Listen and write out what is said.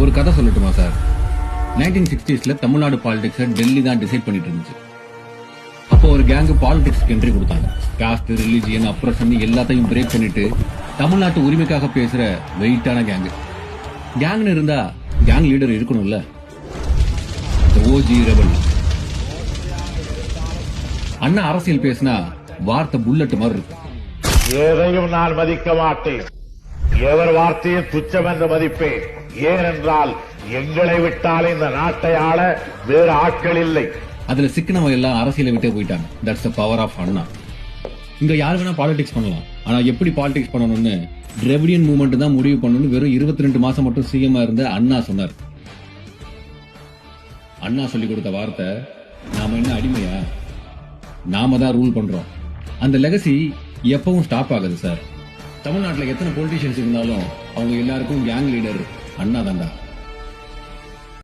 ஒரு கதை சொல்லட்டுமா சார் நைன்டீன் சிக்ஸ்டீஸ்ல தமிழ்நாடு பாலிடிக்ஸை டெல்லி தான் டிசைட் பண்ணிட்டு இருந்துச்சு. அப்போ ஒரு கேங்கு பாலிடிக்ஸ்க்கு என்ட்ரி கொடுத்தாங்க. காஸ்ட் ரிலிஜியன் அப்ரஷன் எல்லாத்தையும் பிரேக் பண்ணிட்டு தமிழ்நாட்டு உரிமைக்காக பேசுற வெயிட்டான கேங்கு கேங்னு இருந்தா கேங் லீடர் இருக்கணும்ல. ஓஜி ரெபல் அண்ணா அரசியல் பேசினா வார்த்தை புல்லட் மாதிரி இருக்கும். எதையும் நான் மதிக்க மாட்டேன். எவர் வார்த்தையும் துச்சம் என்று மதிப்பேன். ஏனென்றால் எங்களை விட்டால் இந்த நாட்டை ஆள வேறு ஆட்கள் இல்லை. அதுல சிக்கினவங்க எல்லாம் அரசியலை விட்டே போயிட்டாங்க. That's the power of Anna இங்க யார் வேணா பாலிடிக்ஸ் பண்ணலாம். ஆனா எப்படி பாலிடிக்ஸ் பண்ணணும்னு திராவிடியன் மூவ்மெண்ட் தான் முடிவு பண்ணணும்னு வெறும் இருபத்தி ரெண்டு மாசம் மட்டும் சிஎம் இருந்த அண்ணா சொன்னார். அண்ணா சொல்லி கொடுத்த வார்த்தை நாம என்ன அடிமையா? நாம தான் ரூல் பண்றோம். அந்த லெகசி எப்பவும் ஸ்டாப் ஆகுது சார் தமிழ்நாட்டில் எத்தனை பொலிட்டிஷியன்ஸ் இருந்தாலும் அவங்க எல்லாருக்கும் கேங் லீடர் அண்ணா தாண்டா